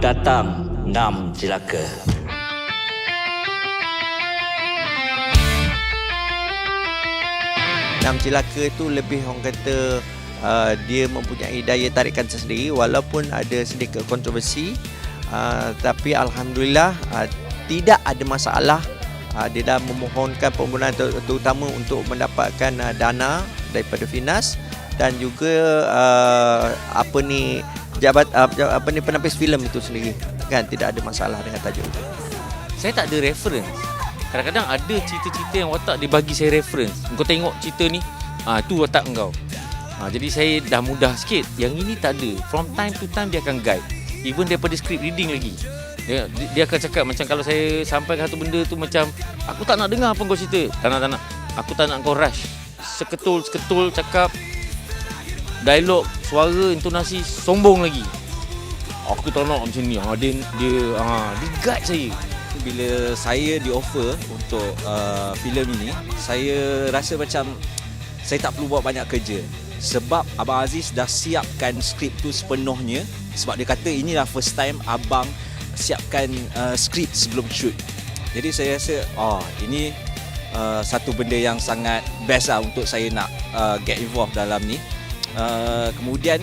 datang enam jelaka. Enam Jelaka itu lebih orang kata uh, dia mempunyai daya tarikan tersendiri walaupun ada sedikit kontroversi uh, tapi Alhamdulillah uh, tidak ada masalah uh, dia dah memohonkan permohonan ter- terutama untuk mendapatkan uh, dana daripada Finas dan juga uh, apa ni jabat uh, apa ni penampis filem itu sendiri kan tidak ada masalah dengan tajuk itu. Saya tak ada reference. Kadang-kadang ada cerita-cerita yang watak dia bagi saya reference. Kau tengok cerita ni, ah tu watak engkau. Ah jadi saya dah mudah sikit. Yang ini tak ada. From time to time dia akan guide. Even daripada script reading lagi. Dia, dia akan cakap macam kalau saya sampaikan satu benda tu macam aku tak nak dengar apa kau cerita. Tak nak tak nak. Aku tak nak kau rush. Seketul-seketul cakap dialog, suara, intonasi sombong lagi. Aku tak nak macam ni. Ha, dia dia ha, dia guide saya. bila saya di offer untuk uh, filem ini saya rasa macam saya tak perlu buat banyak kerja sebab Abang Aziz dah siapkan skrip tu sepenuhnya sebab dia kata inilah first time abang siapkan uh, skrip sebelum shoot jadi saya rasa oh ini uh, satu benda yang sangat best lah untuk saya nak uh, get involved dalam ni uh, kemudian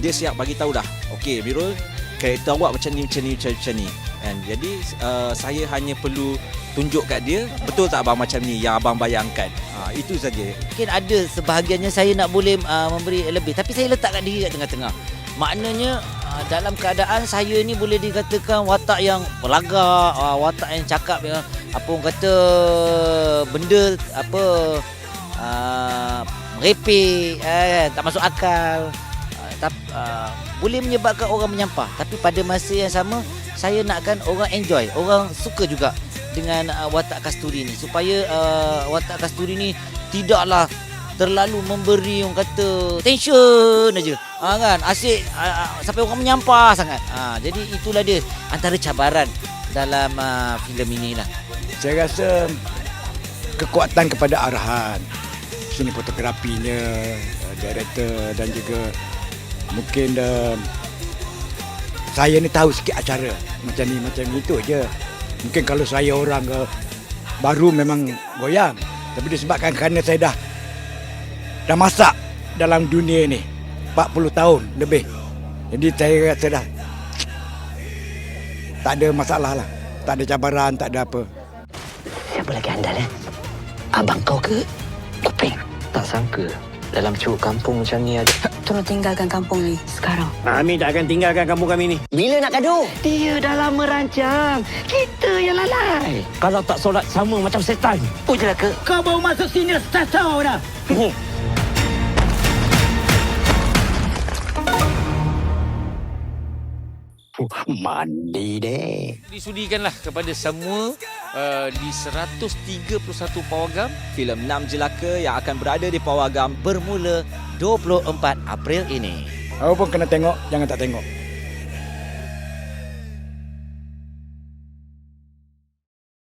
dia siap bagi tahu dah okey Birul karakter awak macam ni macam ni macam, macam ni. Kan jadi uh, saya hanya perlu tunjuk kat dia betul tak abang macam ni yang abang bayangkan? Ha, itu saja. Mungkin ada sebahagiannya saya nak boleh uh, memberi lebih tapi saya letakkan diri kat tengah-tengah. Maknanya uh, dalam keadaan saya ni boleh dikatakan watak yang pelagak, uh, watak yang cakap yang apa orang kata benda apa uh, merepek eh, tak masuk akal. Uh, tap, uh, boleh menyebabkan orang menyampah tapi pada masa yang sama saya nakkan orang enjoy, orang suka juga dengan uh, watak kasturi ni supaya uh, watak kasturi ni tidaklah terlalu memberi orang kata tension aja. Ha kan asyik uh, uh, sampai orang menyampah sangat. Ha jadi itulah dia antara cabaran dalam uh, filem inilah. Saya rasa kekuatan kepada arahan sini fotografinya, uh, director dan juga mungkin uh, saya ni tahu sikit acara macam ni macam itu je. Mungkin kalau saya orang uh, baru memang goyang. Tapi disebabkan kerana saya dah dah masak dalam dunia ni 40 tahun lebih. Jadi saya rasa dah tak ada masalah lah. Tak ada cabaran, tak ada apa. Siapa lagi andal eh? Abang kau ke? Kuping. Sangka dalam curug kampung macam ni ada. Tolong tinggalkan kampung ni sekarang. Kami tak akan tinggalkan kampung kami ni. Bila nak gaduh? Dia dah lama rancang. Kita yang lalai. Kalau tak solat sama macam setan. Oh jelaka. Kau baru masuk sini dah tahu dah. Mandi deh. Disudikanlah kepada semua uh, di 131 pawagam filem 6 jelaka yang akan berada di Pawagam Bermula 24 April ini. Apa pun kena tengok, jangan tak tengok.